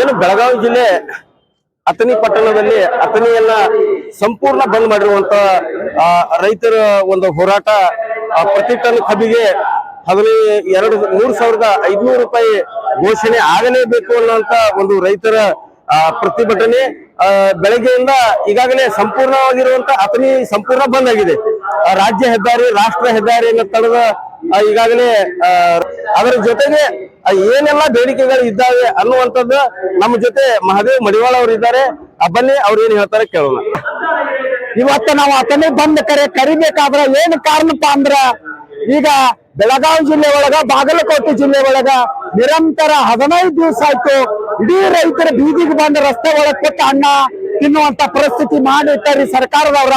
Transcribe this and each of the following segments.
ಏನು ಬೆಳಗಾವಿ ಜಿಲ್ಲೆ ಅಥಣಿ ಪಟ್ಟಣದಲ್ಲಿ ಅಥಣಿಯನ್ನ ಸಂಪೂರ್ಣ ಬಂದ್ ಮಾಡಿರುವಂತ ರೈತರ ಒಂದು ಹೋರಾಟ ಪ್ರತಿ ಟನ್ ಕಬ್ಬಿಗೆ ಹದಿನೈ ಎರಡು, ಮೂರು ಸಾವಿರದ ಐದ್ನೂರು ರೂಪಾಯಿ ಘೋಷಣೆ ಆಗಲೇಬೇಕು ಅನ್ನುವಂತ ಒಂದು ರೈತರ ಪ್ರತಿಭಟನೆ ಬೆಳಗ್ಗೆಯಿಂದ ಈಗಾಗಲೇ ಸಂಪೂರ್ಣವಾಗಿರುವಂತ ಅಥಣಿ ಸಂಪೂರ್ಣ ಬಂದ್ ಆಗಿದೆ. ರಾಜ್ಯ ಹೆದ್ದಾರಿ, ರಾಷ್ಟ್ರ ಹೆದ್ದಾರಿಯನ್ನು ತಡೆದ ಈಗಾಗಲೇ ಅದರ ಜೊತೆಗೆ ಏನೆಲ್ಲ ಬೇಡಿಕೆಗಳು ಇದ್ದಾವೆ ಅನ್ನುವಂಥದ್ದು ನಮ್ಮ ಜೊತೆ ಮಹಾದೇವ್ ಮಡಿವಾಳ ಅವರು ಇದ್ದಾರೆ. ಬನ್ನಿ, ಅವ್ರು ಏನ್ ಹೇಳ್ತಾರೆ ಕೇಳೋಣ. ಇವತ್ತ ನಾವು ಆತನೇ ಬಂದ ಕರೆ ಕರಿಬೇಕಾದ್ರ ಏನ್ ಕಾರಣಪ್ಪ ಅಂದ್ರ, ಈಗ ಬೆಳಗಾವಿ ಜಿಲ್ಲೆ ಒಳಗ, ಬಾಗಲಕೋಟೆ ಜಿಲ್ಲೆ ಒಳಗ ನಿರಂತರ ಹದಿನೈದು ದಿವಸ ಆಯ್ತು ಇಡೀ ರೈತರ ಬೀದಿಗೆ ಬಂದ ರಸ್ತೆ ಒಳಗ್ ಕೊಟ್ಟ ಅಣ್ಣ ತಿನ್ನುವಂತ ಪರಿಸ್ಥಿತಿ ಮಾಡಿರ್ತಾರೆ ಸರ್ಕಾರದವ್ರ.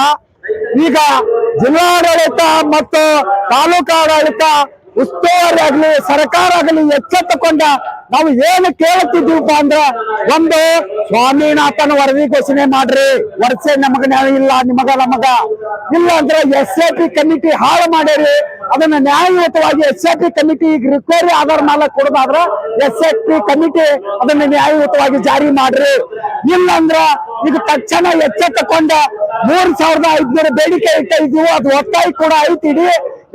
ಈಗ ಜಿಲ್ಲಾಡಳಿತ ಮತ್ತು ತಾಲೂಕಾಡಳಿತ ಉಸ್ತುವಾರಿ ಆಗಲಿ ಸರ್ಕಾರ ಆಗಲಿ ಎಚ್ಚೆತ್ತುಕೊಂಡ ನಾವು ಏನು ಕೇಳುತ್ತಿದ್ದೀವಪ್ಪ ಅಂದ್ರೆ ಒಂದು ಸ್ವಾಮಿನಾಥನ ವರದಿ ಘೋಷಣೆ ಮಾಡ್ರಿ. ವರ್ಷ ನಮಗ ಇಲ್ಲ ನಿಮಗ ನಮಗ ಇಲ್ಲ ಅಂದ್ರೆ ಎಸ್ ಎ ಪಿ ಕಮಿಟಿ ಹಾಳು ಮಾಡಿರಿ. ಅದನ್ನ ನ್ಯಾಯಯುತವಾಗಿ ಎಸ್ ಎ ಪಿ ಕಮಿಟಿ ಈಗ ರಿಕ್ವೈರಿ ಆಧಾರ ಮೇಲೆ ಕೊಡೋದಾದ್ರೆ ಎಸ್ ಎ ಪಿ ಕಮಿಟಿ ಅದನ್ನ ನ್ಯಾಯಯುತವಾಗಿ ಜಾರಿ ಮಾಡ್ರಿ. ಇಲ್ಲಂದ್ರ ಈಗ ತಕ್ಷಣ ಎಚ್ಚೆತ್ತುಕೊಂಡ ಮೂರ್ ಸಾವಿರದ ಐದ್ನೂರು ಬೇಡಿಕೆ ಇಟ್ಟ ಇದೀವಿ, ಅದು ಒತ್ತಾಯ ಕೂಡ ಐತಿ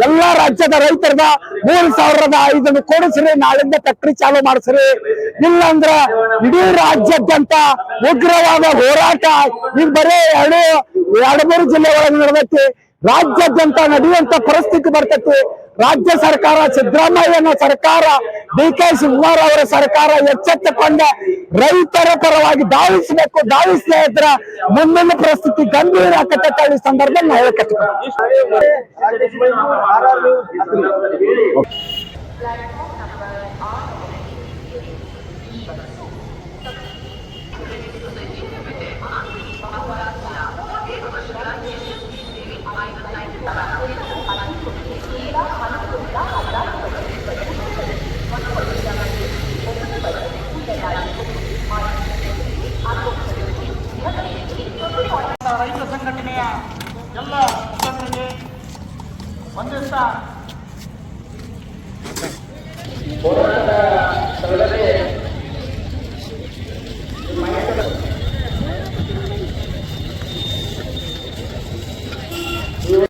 ಎಲ್ಲಾ ರಾಜ್ಯದ ರೈತರದ ಮೂರು ಸಾವಿರದ ಐದನ್ನು ಕೊಡಿಸ್ರಿ, ನಾಳಿಂದ ಫ್ಯಾಕ್ಟ್ರಿ ಚಾಲು ಮಾಡಿಸ್ರಿ. ಇಲ್ಲಾಂದ್ರ ಇಡೀ ರಾಜ್ಯಾದ್ಯಂತ ಉಗ್ರವಾದ ಹೋರಾಟ, ಈಗ ಬರೀ ಎರಡು ಎರಡು ಮೂರು ಜಿಲ್ಲೆಗಳಲ್ಲಿ ನಡೆದೈತಿ. ರಾಜ್ಯಾದ್ಯಂತ ನಡೆಯುವಂತ ಪರಿಸ್ಥಿತಿ ಬರ್ತೈತಿ. ರಾಜ್ಯ ಸರ್ಕಾರ ಸಿದ್ದರಾಮಯ್ಯನ ಸರ್ಕಾರ ಡಿ ಕೆ ಶಿವಕುಮಾರ್ ಅವರ ಸರ್ಕಾರ ಎಚ್ಚೆತ್ತುಕೊಂಡ ರೈತರ ಪರವಾಗಿ ಧಾವಿಸಬೇಕು ಧಾವಿಸದೇ ಇದ್ರ ಮುಂದಿನ ಪರಿಸ್ಥಿತಿ ಗಂಭೀರ ಆಕತ್ತ ಈ ಸಂದರ್ಭದಲ್ಲಿ ನಾವು ರೈತ ಸಂಘಟನೆಯ ಎಲ್ಲ ಮುಖಂಡರಿಗೆ ಒಂದಿಷ್ಟ